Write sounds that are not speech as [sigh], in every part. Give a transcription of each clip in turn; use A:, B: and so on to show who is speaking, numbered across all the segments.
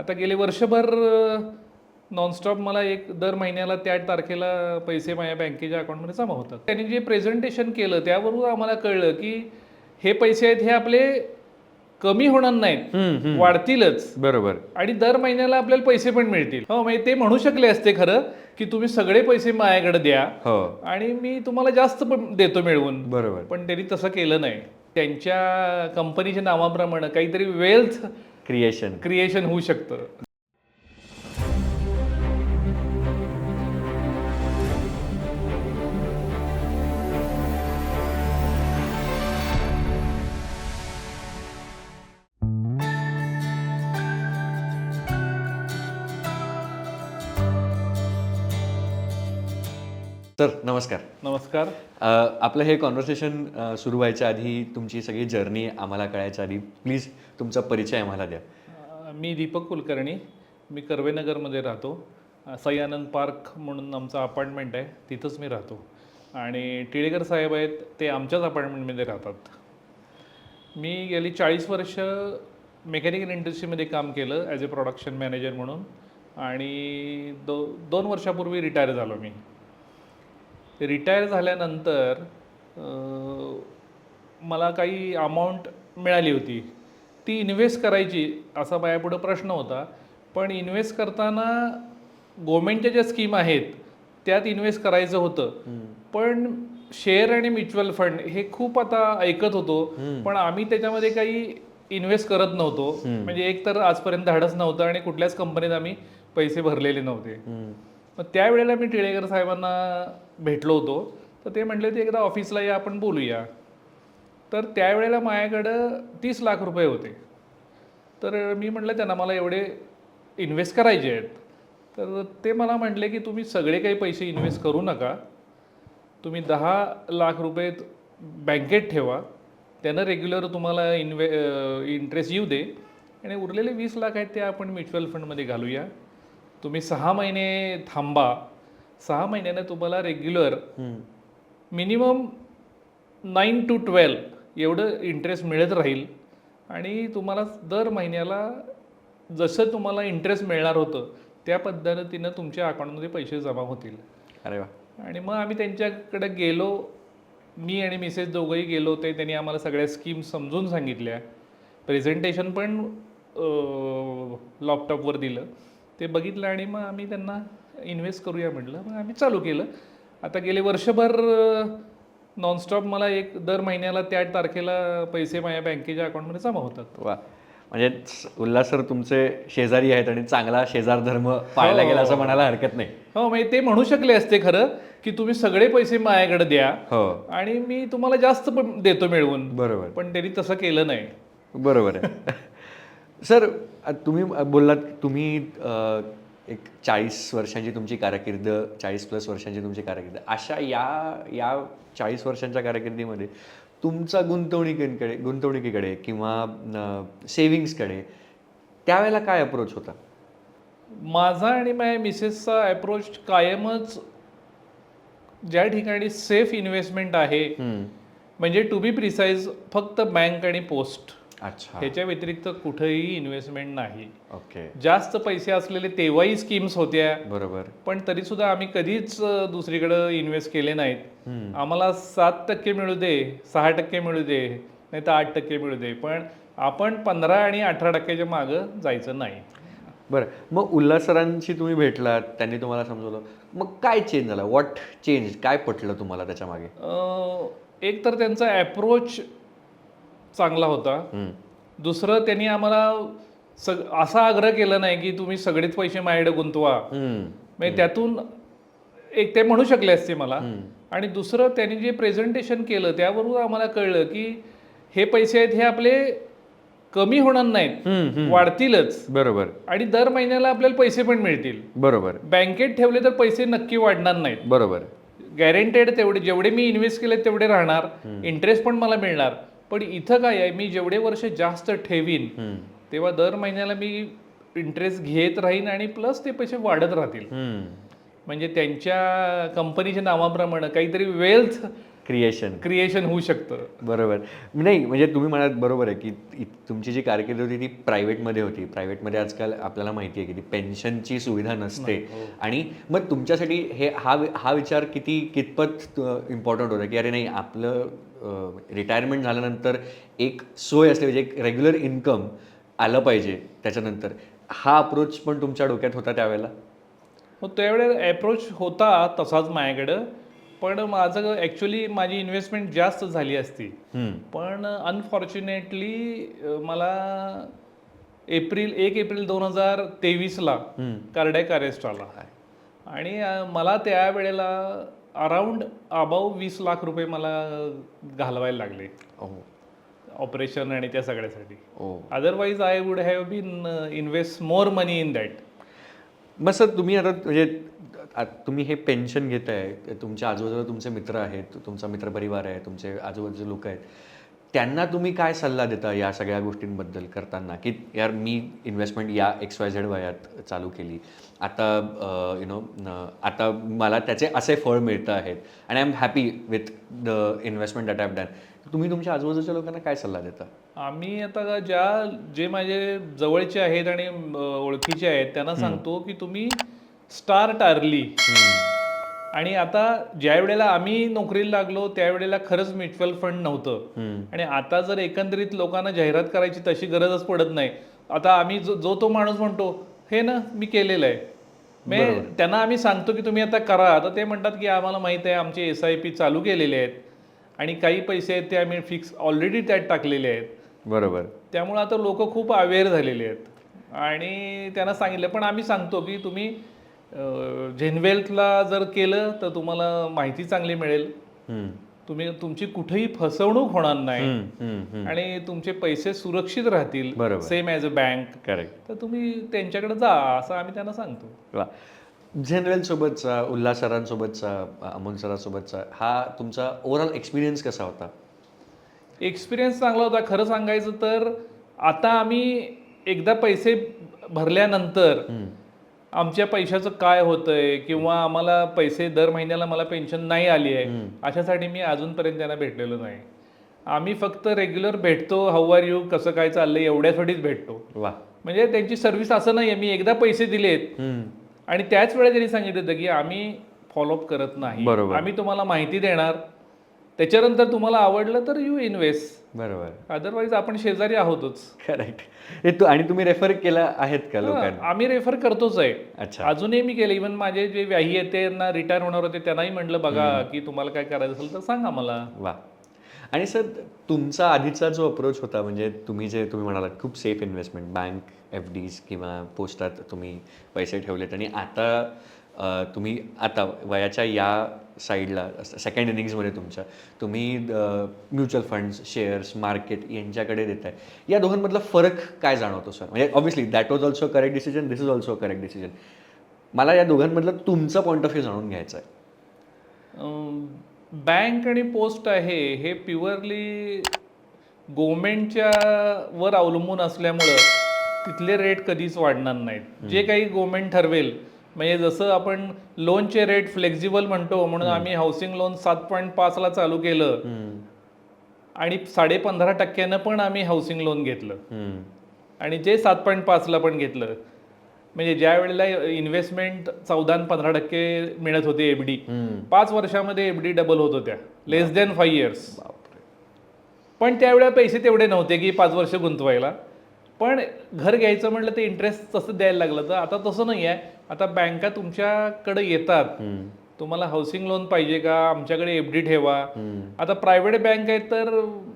A: आता गेले वर्षभर नॉनस्टॉप मला एक दर महिन्याला त्या तारखेला पैसे माझ्या बँकेच्या अकाउंटमध्ये जमा होतात. त्यांनी जे प्रेझेंटेशन केलं त्यावरून आम्हाला कळलं की हे पैसे आहेत हे आपले कमी होणार नाहीत. वाढतीलच.
B: बरोबर.
A: आणि दर महिन्याला आपल्याला पैसे पण मिळतील. हो म्हणजे ते म्हणू शकले असते खरं की तुम्ही सगळे पैसे माझ्याकडे द्या
B: हो.
A: आणि मी तुम्हाला जास्त पण देतो मिळवून.
B: बरोबर.
A: पण त्यांनी तसं केलं नाही. त्यांच्या कंपनीच्या नावाप्रमाणे काहीतरी वेल्थ
B: क्रिएशन
A: क्रिएशन होऊ शकतं.
B: तर नमस्कार.
A: नमस्कार.
B: आपलं हे कॉन्व्हर्सेशन सुरू व्हायच्या आधी तुमची सगळी जर्नी आम्हाला कळायच्या आधी प्लीज तुमचा परिचय आम्हाला द्या.
A: मी दीपक कुलकर्णी. मी कर्वेनगरमध्ये राहतो. अं, सह्यानंद पार्क म्हणून आमचा अपार्टमेंट आहे. तिथंच मी राहतो. आणि टिळेकर साहेब आहेत ते आमच्याच अपार्टमेंटमध्ये राहतात. मी गेली चाळीस वर्ष मेकॅनिकल इंडस्ट्रीमध्ये काम केलं ॲज अ प्रोडक्शन मॅनेजर म्हणून. आणि दो दोन वर्षापूर्वी रिटायर झालो मी. रिटायर झाल्यानंतर मला काही अमाऊंट मिळाली होती. ती इन्व्हेस्ट करायची असा माझ्यापुढं प्रश्न होता. पण इन्व्हेस्ट करताना गव्हर्मेंटच्या ज्या स्कीम आहेत त्यात इन्व्हेस्ट करायचं होतं. पण शेअर आणि म्युच्युअल फंड हे खूप आता ऐकत होतो. पण आम्ही त्याच्यामध्ये काही इन्व्हेस्ट करत नव्हतो. म्हणजे एक तर आजपर्यंत धाडस नव्हतं आणि कुठल्याच कंपनीत आम्ही पैसे भरलेले नव्हते. मग त्यावेळेला मी टिळेकर साहेबांना भेटलो होतो. तर ते म्हटले ते एकदा ऑफिसला या आपण बोलूया. तर त्यावेळेला माझ्याकडं तीस लाख रुपये होते. तर मी म्हटलं त्यांना मला एवढे इन्व्हेस्ट करायचे आहेत. तर ते मला म्हटले की तुम्ही सगळे काही पैसे इन्व्हेस्ट करू नका. तुम्ही दहा लाख रुपये बँकेत ठेवा. त्यानं रेग्युलर तुम्हाला इन्व्हे इंटरेस्ट येऊ दे. आणि उरलेले वीस लाख आहेत ते आपण म्युच्युअल फंडमध्ये घालूया. तुम्ही सहा महिने थांबा. सहा महिन्याने तुम्हाला regular minimum nine to twelve एवढं इंटरेस्ट मिळत राहील. आणि तुम्हाला दर महिन्याला जसं तुम्हाला इंटरेस्ट मिळणार होतं त्या पद्धतीनं तुमच्या अकाउंटमध्ये पैसे जमा होतील.
B: अरे वा.
A: आणि मग आम्ही त्यांच्याकडे गेलो. मी आणि मिसेस दोघंही गेलो होते. त्यांनी आम्हाला सगळ्या स्कीम समजून सांगितल्या. प्रेझेंटेशन पण लॅपटॉपवर दिलं. ते बघितलं आणि मग आम्ही त्यांना इन्व्हेस्ट करूया म्हटलं. मग आम्ही चालू केलं. आता गेले वर्षभर नॉनस्टॉप मला एक दर महिन्याला त्या तारखेला पैसे माझ्या बँकेच्या अकाउंटमध्ये जमा होतात.
B: वा. म्हणजे उल्हास सर तुमचे शेजारी आहेत आणि चांगला शेजार धर्म पाळला गेला असं म्हणायला हरकत नाही.
A: हो म्हणजे ते म्हणू शकले असते खरं की तुम्ही सगळे पैसे माझ्याकडे द्या
B: हो.
A: आणि मी तुम्हाला जास्त पण देतो मिळवून.
B: बरोबर.
A: पण त्यांनी तसं केलं नाही.
B: बरोबर आहे. सर तुम्ही बोललात तुम्ही एक चाळीस वर्षांची तुमची कारकीर्द चाळीस प्लस वर्षांची तुमची कारकीर्द अशा या या चाळीस वर्षांच्या कारकिर्दीमध्ये तुमचा गुंतवणुकीकडे गुंतवणुकीकडे किंवा सेविंग्सकडे त्यावेळेला काय अप्रोच होता?
A: माझा आणि माझ्या मिसेसचा अप्रोच कायमच ज्या ठिकाणी सेफ इन्व्हेस्टमेंट आहे म्हणजे टू बी प्रिसाइज फक्त बँक आणि पोस्ट
B: अच्छा.
A: ह्याच्या व्यतिरिक्त कुठेही इन्व्हेस्टमेंट नाही.
B: ओके
A: जास्त पैसे असलेले तेव्हाही स्कीम्स होत्या.
B: बरोबर.
A: पण तरी सुद्धा आम्ही कधीच दुसरीकडे इन्व्हेस्ट केले नाहीत. आम्हाला सात टक्के मिळू दे सहा टक्के मिळू दे नाही तर आठ टक्के मिळू दे पण आपण पंधरा आणि अठरा टक्क्याच्या मागं जायचं नाही.
B: बरं. मग उल्हास सरांशी तुम्ही भेटलात त्यांनी तुम्हाला समजवलं. मग काय चेंज झाला? व्हॉट चेंज काय पटलं तुम्हाला
A: त्याच्यामागे? एक तर त्यांचा अप्रोच चांगला होता. दुसरं त्यांनी आम्हाला सग असा आग्रह केला नाही की तुम्ही सगळेच पैसे माझ्याकडे गुंतवा. म्हणजे त्यातून एक ते म्हणू शकले असते मला. आणि दुसरं त्यांनी जे प्रेझेंटेशन केलं त्यावरून आम्हाला कळलं की हे पैसे आहेत हे आपले कमी होणार नाहीत. वाढतीलच.
B: बरोबर.
A: आणि दर महिन्याला आपल्याला पैसे पण मिळतील.
B: बरोबर.
A: बँकेत ठेवले तर पैसे नक्की वाढणार नाहीत.
B: बरोबर.
A: गॅरंटेड तेवढे जेवढे मी इन्व्हेस्ट केले तेवढे राहणार. इंटरेस्ट पण मला मिळणार. पण इथं काय आहे मी जेवढे वर्ष जास्त ठेवीन तेव्हा दर महिन्याला मी इंटरेस्ट घेत राहीन आणि प्लस ते पैसे वाढत राहतील. म्हणजे त्यांच्या कंपनीच्या नावाप्रमाणे काहीतरी वेल्थ
B: क्रिएशन.
A: क्रिएशन होऊ शकतं.
B: बरोबर. नाही म्हणजे तुम्ही म्हणाल बरोबर आहे की इ- तुमची जी कारकीर्द होती ती प्रायव्हेटमध्ये होती. प्रायव्हेटमध्ये आजकाल आपल्याला माहिती आहे की ती पेन्शनची सुविधा नसते. आणि मग तुमच्यासाठी हे हा वि- हा विचार किती कितपत इम्पॉर्टंट होता? की अरे नाही आपलं रिटायरमेंट झाल्यानंतर एक सोय असली पाहिजे एक रेग्युलर इन्कम आलं पाहिजे त्याच्यानंतर. हा अप्रोच पण तुमच्या डोक्यात होता त्यावेळेला?
A: मग त्यावेळेला अप्रोच होता तसाच माझ्याकडं. पण माझं ॲक्च्युली माझी इन्व्हेस्टमेंट जास्त झाली असती. पण अनफॉर्च्युनेटली मला एप्रिल एक एप्रिल दोन हजार तेवीसला कार्डॅक अरेस्ट आला. आणि मला त्यावेळेला अराउंड अबाव वीस लाख रुपये मला घालवायला लागले. ऑपरेशन आणि त्या सगळ्यासाठी. Otherwise I would have been invest more money in that
B: मग सर तुम्ही आता म्हणजे तुम्ही हे पेन्शन घेताय तुमच्या आजूबाजूला तुमचे मित्र आहेत तुमचा मित्रपरिवार आहे तुमचे आजूबाजूचे लोक आहेत. त्यांना तुम्ही काय सल्ला देता या सगळ्या गोष्टींबद्दल करताना? की यार मी इन्व्हेस्टमेंट या एक्स वाय झेड वयात चालू केली. आता यु नो आता मला त्याचे असे फळ मिळतं आहेत. आणि I am happy with the investment that have done तुम्ही तुमच्या आजूबाजूच्या लोकांना काय सल्ला देता?
A: आम्ही आता ज्या जे माझे जवळचे आहेत आणि ओळखीचे आहेत त्यांना सांगतो की तुम्ही स्टार्ट अर्ली. आणि आता ज्या वेळेला आम्ही नोकरीला लागलो त्यावेळेला खरंच म्युच्युअल फंड नव्हतं. आणि आता जर एकंदरीत लोकांना जाहिरात करायची तशी गरजच पडत नाही. आता आम्ही जो जो तो माणूस म्हणतो हे ना मी केलेलं आहे. मे त्यांना आम्ही सांगतो की तुम्ही आता करा. आता ते म्हणतात की आम्हाला माहीत आहे आमचे एस आय पी चालू केलेले आहेत आणि काही पैसे आहेत ते आम्ही फिक्स ऑलरेडी त्यात टाकलेले आहेत.
B: बरोबर.
A: त्यामुळे आता लोक खूप अवेअर झालेले आहेत. आणि त्यांना सांगितलं पण आम्ही सांगतो की तुम्ही झेनवेल्थला जर केलं तर तुम्हाला माहिती चांगली मिळेल. तुम्ही तुमची कुठेही फसवणूक होणार नाही. आणि तुमचे पैसे सुरक्षित राहतील. Same as a bank
B: correct
A: तर तुम्ही त्यांच्याकडे जा असं आम्ही त्यांना सांगतो.
B: जनरल सोबतचा उल्हास सरांसोबतचा अमोल सरांसोबतचा हा तुमचा ओव्हरऑल एक्सपिरियन्स कसा होता?
A: एक्सपिरियन्स चांगला होता. खरं सांगायचं तर आता आम्ही एकदा पैसे भरल्यानंतर आमच्या पैशाचं काय होतंय किंवा आम्हाला पैसे दर महिन्याला मला पेन्शन नाही आली आहे अशासाठी मी अजूनपर्यंत त्यांना भेटलेलो नाही. आम्ही फक्त रेग्युलर भेटतो हाऊ आर यू कसं काय चाललंय एवढ्यासाठीच भेटतो. म्हणजे त्यांची सर्व्हिस असं नाही मी एकदा पैसे दिलेत. आणि त्याच वेळेला त्यांनी सांगितलं होतं की आम्ही फॉलोअप करत नाही. आम्ही तुम्हाला माहिती देणार. त्याच्यानंतर तुम्हाला आवडलं तर यू इन्व्हेस्ट
B: बरोबर.
A: अदरवाईज आपण शेजारी आहोतच.
B: करेक्ट हे तू आणि तुम्ही रेफर केला आहेत का लोकांना?
A: आम्ही रेफर करतोच आहे.
B: अच्छा.
A: अजूनही मी केलं. इव्हन माझे जे व्याही आहेत त्यांना रिटायर होणार होते त्यांनाही म्हटलं बघा की तुम्हाला काय करायचं असेल तर सांगा मला.
B: वा. आणि सर तुमचा आधीचा जो अप्रोच होता म्हणजे तुम्ही जे तुम्ही म्हणालात खूप safe investment bank F Ds किंवा पोस्टात तुम्ही पैसे ठेवलेत आणि आता तुम्ही आता वयाच्या या साईडला सेकंड इनिंग्समध्ये तुमच्या तुम्ही म्युच्युअल फंड्स शेअर्स मार्केट यांच्याकडे देताय. या दोघांमधला फरक काय जाणवतो सर म्हणजे obviously that was also correct decision this is also correct decision मला या दोघांमधलं तुमचा पॉईंट ऑफ व्ह्यू जाणून घ्यायचा आहे.
A: बँक आणि पोस्ट आहे हे प्युअरली गव्हर्मेंटच्या वर अवलंबून असल्यामुळं तिथले रेट कधीच वाढणार नाहीत. जे काही गव्हर्मेंट ठरवेल म्हणजे जसं आपण लोनचे रेट फ्लेक्झिबल म्हणतो म्हणून आम्ही हाऊसिंग लोन सात पॉईंट पाचला चालू केलं. आणि साडे पंधरा टक्क्यानं पण आम्ही हाऊसिंग लोन घेतलं. आणि जे सात पॉईंट पाचला पण घेतलं. म्हणजे ज्या वेळेला इन्व्हेस्टमेंट चौदा आणि पंधरा टक्के मिळत होते एफ डी
B: हम्म.
A: पाच वर्षामध्ये एफ डी डबल होत होत्या. Less than five years. पण त्यावेळेला पैसे तेवढे नव्हते की पाच वर्ष गुंतवायला. पण घर घ्यायचं म्हटलं ते इंटरेस्ट तसं द्यायला लागलं तर आता तसं नाही आहे आता बँका तुमच्याकडे येतात. तुम्हाला हाऊसिंग लोन पाहिजे का? आमच्याकडे एफ डी ठेवा. आता प्रायव्हेट बँक आहेत तर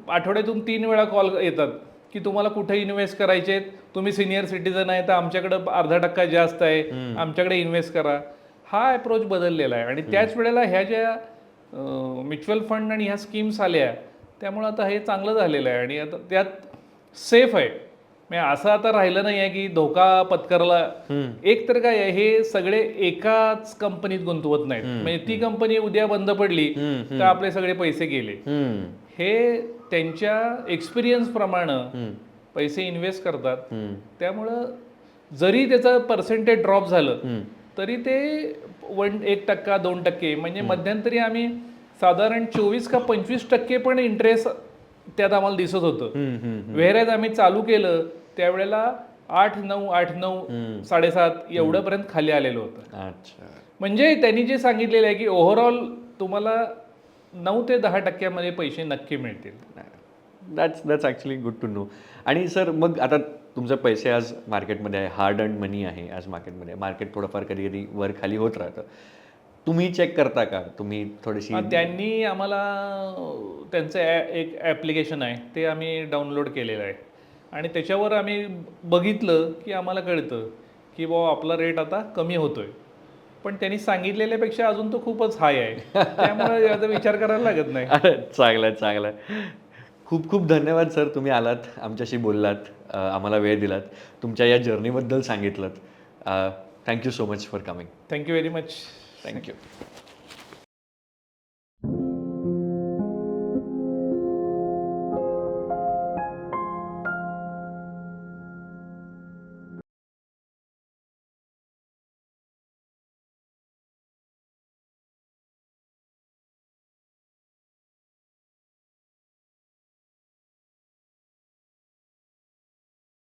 A: आठवड्यातून तीन वेळा कॉल येतात की तुम्हाला कुठे इन्व्हेस्ट करायचे तुम्ही सिनियर सिटीजन आहे तर आमच्याकडे अर्धा टक्का जास्त आहे. आमच्याकडे इन्व्हेस्ट करा. हा अप्रोच बदललेला आहे. आणि त्याच वेळेला ह्या ज्या म्युच्युअल फंड आणि ह्या स्कीम्स आल्या त्यामुळे आता हे चांगलं झालेलं आहे. आणि आता त्यात सेफ आहे. असं आता राहिलं नाही आहे की धोका पत्करला एक तर काय आहे हे सगळे एकाच कंपनीत गुंतवत नाहीत म्हणजे ती कंपनी उद्या बंद पडली तर आपले सगळे पैसे गेले. हे त्यांच्या एक्सपिरियन्स प्रमाणे. पैसे इन्व्हेस्ट करतात. त्यामुळं जरी त्याचं पर्सेंटेज ड्रॉप झालं. तरी ते वन एक टक्का दोन टक्के म्हणजे मध्यंतरी आम्ही साधारण चोवीस का पंचवीस टक्के पण इंटरेस्ट त्यात आम्हाला दिसत होतं. व्हेरेज आम्ही चालू केलं त्यावेळेला आठ नऊ आठ नऊ साडेसात एवढ्यापर्यंत खाली आलेलं होतं.
B: अच्छा.
A: म्हणजे त्यांनी जे सांगितलेलं आहे की ओव्हरऑल तुम्हाला नऊ ते दहा टक्क्यामध्ये पैसे नक्की मिळतील.
B: That's that's actually good to know आणि सर मग आता तुमचे पैसे आज मार्केटमध्ये आहे हार्ड अँड मनी आहे आज मार्केटमध्ये. मार्केट थोडंफार कधी कधी वर खाली होत राहतं. तुम्ही चेक करता का? तुम्ही थोडीशी
A: त्यांनी आम्हाला त्यांचं एक ॲप्लिकेशन आहे ते आम्ही डाउनलोड केलेलं आहे. आणि त्याच्यावर आम्ही बघितलं की आम्हाला कळतं की बाबा आपला रेट आता कमी होतोय. पण त्यांनी सांगितलेल्यापेक्षा अजून तो खूपच हाय आहे. त्यामुळे [laughs] याचा विचार करायला लागत नाही.
B: चांगलं आहे चांगलं आहे. खूप खूप धन्यवाद सर तुम्ही आलात आमच्याशी बोललात आम्हाला वेळ दिलात. तुमच्या या जर्नीबद्दल सांगितलं thank you so much for coming
A: thank you very much
B: thank you